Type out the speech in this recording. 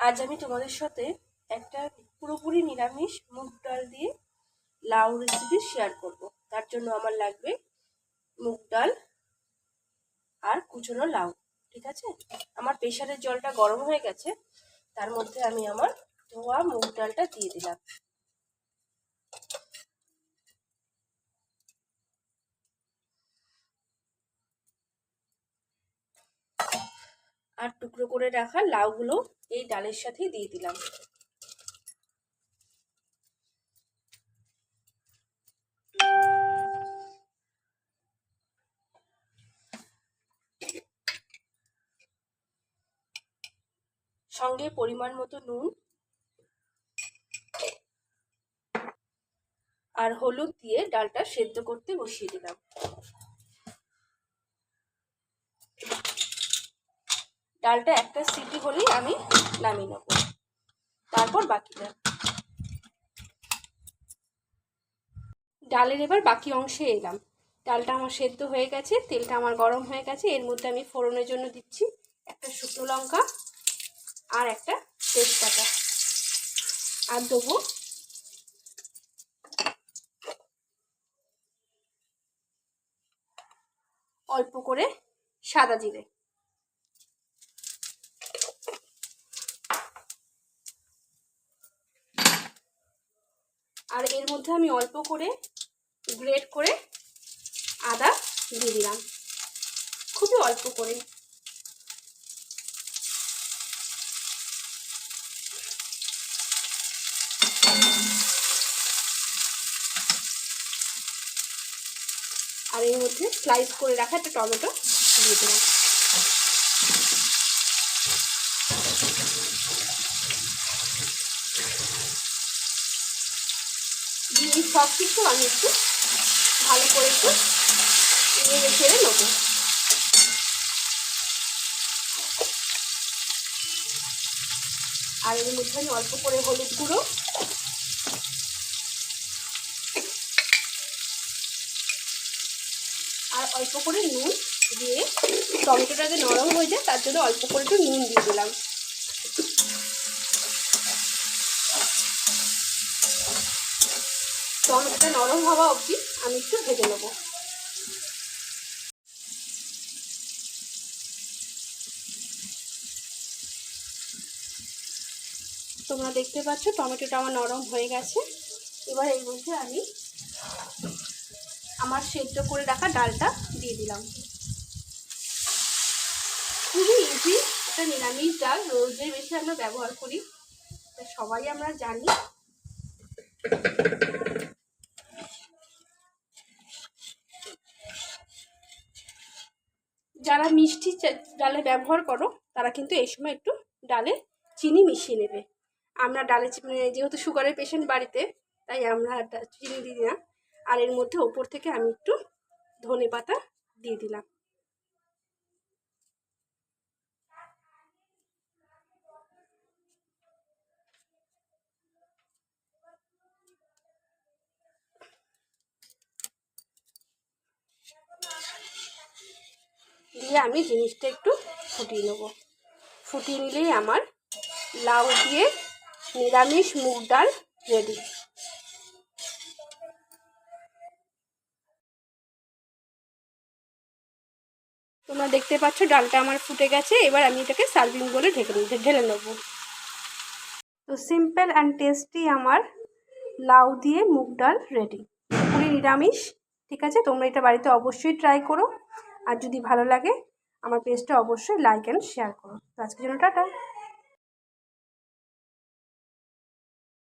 আজ আমি তোমাদের সাথে একটা পুরোপুরি নিরামিষ মুগ ডাল দিয়ে লাউ রেসিপি শেয়ার করব। তার জন্য আমার লাগবে মুগ ডাল আর কুচনো লাউ, ঠিক আছে? আমার প্রেশারের জলটা গরম হয়ে গেছে, তার মধ্যে আমি আমার ধোয়া মুগ ডালটা দিয়ে দিলাম। আর টুকরো করে রাখা লাউগুলো এই ডালের সাথেই দিয়ে দিলাম। সঙ্গে পরিমাণ মতো নুন আর হলুদ দিয়ে ডালটা সেদ্ধ করতে বসিয়ে দিলাম। ডালটা একটা সিটি হলেই আমি নামিয়ে নেব। তারপর বাকিটা। ডালের এবার বাকি অংশে এলাম। ডালটা আমার সেদ্ধ হয়ে গেছে, তেলটা আমার গরম হয়ে গেছে। এর মধ্যে আমি ফোড়নের জন্য দিচ্ছি একটা শুকনো লঙ্কা আর একটা তেজপাতা। আর দেবো অল্প করে সাদা জিরে। আর এর মধ্যে আমি অল্প করে গ্রেট করে আদা দিয়ে দিলাম। খুবই অল্প করে। আর এর মধ্যে স্লাইস করে রাখা একটা টমেটো দিয়ে দিলাম। দিয়ে সব কিছু আমি একটু ভালো করে একটু নেড়ে ছেড়ে নেব। আর এর মধ্যে আমি অল্প করে হলুদ গুঁড়ো। আর অল্প করে নুন দিয়ে টমেটোটা যে নরম হয়ে যায়, তার জন্য অল্প করে একটু নুন দিয়ে দিলাম। টমেটোটা নরম হওয়া অবধি আমি একটু ভেজে নেব। তোমরা দেখতে পাচ্ছ, টমেটোটা আমার নরম হয়ে গেছে। এবার এর মধ্যে আমি আমার সেদ্ধ করে রাখা ডালটা দিয়ে দিলাম। খুবই ইজি একটা নিরামিষ ডাল, রোজের বেশি আমরা ব্যবহার করি। সবাই আমরা জানি। ডালে ব্যবহার করো, তারা কিন্তু এই সময় একটু ডালে চিনি মিশিয়ে নেবে। আমরা ডালে যেহেতু সুগারের পেশেন্ট বাড়িতে, তাই আমরা চিনি দিই না। আর এর মধ্যে ওপর থেকে আমি একটু ধনে পাতা দিয়ে দিলাম। দিয়ে আমি জিনিসটা একটু ফুটিয়ে নেব। ফুটিয়ে নিলেই আমার লাউ দিয়ে নিরামিষ মুগ ডাল রেডি তোমরা দেখতে পাচ্ছ ডালটা আমার ফুটে গেছে, এবার আমি এটাকে সার্ভিং বলে ঢেকে ঢেলে নেব। তো সিম্পল অ্যান্ড টেস্টি আমার লাউ দিয়ে মুগ ডাল রেডি পুরি নিরামিষ, ঠিক আছে? তোমরা এটা বাড়িতে অবশ্যই ট্রাই করো। আর যদি ভালো লাগে, আমার পেজটা অবশ্যই লাইক অ্যান্ড শেয়ার করো। তো আজকের জন্য টাটা।